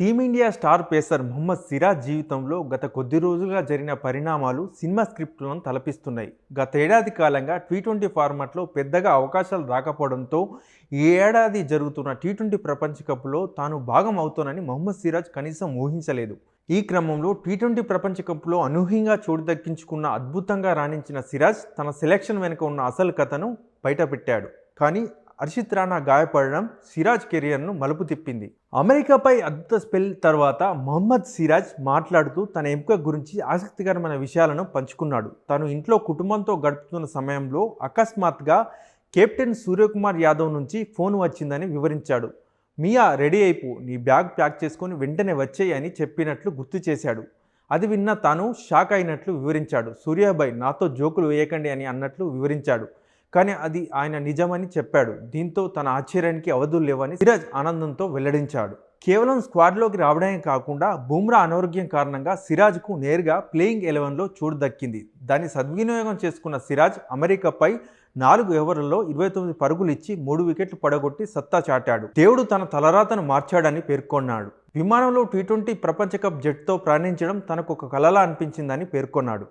Team India star pacer Mohammed Siraj జీవితంలో గత కొద్ది రోజులుగా జరిగిన పరిణామాలు సినిమా స్క్రిప్టులను తలపిస్తున్నాయి. గత ఏడాది కాలంగా టీ ట్వంటీ ఫార్మాట్లో పెద్దగా అవకాశాలు రాకపోవడంతో ఈ ఏడాది జరుగుతున్న టీ ట్వంటీ ప్రపంచ కప్లో తాను భాగం అవుతానని మొహమ్మద్ సిరాజ్ కనీసం ఊహించలేదు. ఈ క్రమంలో టీ ట్వంటీ ప్రపంచ కప్లో అనూహ్యంగా చోటు దక్కించుకున్న అద్భుతంగా రాణించిన సిరాజ్ తన సెలెక్షన్ వెనుక ఉన్న అసలు కథను బయటపెట్టాడు. కానీ హర్షిత్ రాణా గాయపడడం సిరాజ్ కెరియర్ను మలుపు తిప్పింది. అమెరికాపై అద్భుత స్పెల్ తర్వాత మొహమ్మద్ సిరాజ్ మాట్లాడుతూ తన ఎంపిక గురించి ఆసక్తికరమైన విషయాలను పంచుకున్నాడు. తాను ఇంట్లో కుటుంబంతో గడుపుతున్న సమయంలో అకస్మాత్గా కెప్టెన్ సూర్యకుమార్ యాదవ్ నుంచి ఫోన్ వచ్చిందని వివరించాడు. మియా రెడీ అయిపో. నీ బ్యాగ్ ప్యాక్ చేసుకొని వెంటనే వచ్చేయి అని చెప్పినట్లు గుర్తు చేశాడు. అది విన్న తాను షాక్ అయినట్లు వివరించాడు. సూర్యాబాయ్ నాతో జోకులు వేయకండి అని అన్నట్లు వివరించాడు. కానీ అది ఆయన నిజమని చెప్పాడు. దీంతో తన ఆశ్చర్యానికి అవధులు లేవని సిరాజ్ ఆనందంతో వెల్లడించాడు. కేవలం స్క్వాడ్లోకి రావడమే కాకుండా బుమ్రా అనారోగ్యం కారణంగా సిరాజ్కు నేరుగా ప్లేయింగ్ ఎలెవెన్లో చోటు దక్కింది. దాన్ని సద్వినియోగం చేసుకున్న సిరాజ్ అమెరికాపై నాలుగు ఓవర్లలో ఇరవై తొమ్మిది పరుగులు ఇచ్చి మూడు వికెట్లు పడగొట్టి సత్తా చాటాడు. దేవుడు తన తలరాతను మార్చాడని పేర్కొన్నాడు. విమానంలో టీ ట్వంటీ ప్రపంచ కప్ జట్టుతో ప్రయాణించడం తనకు ఒక కలలా అనిపించిందని పేర్కొన్నాడు.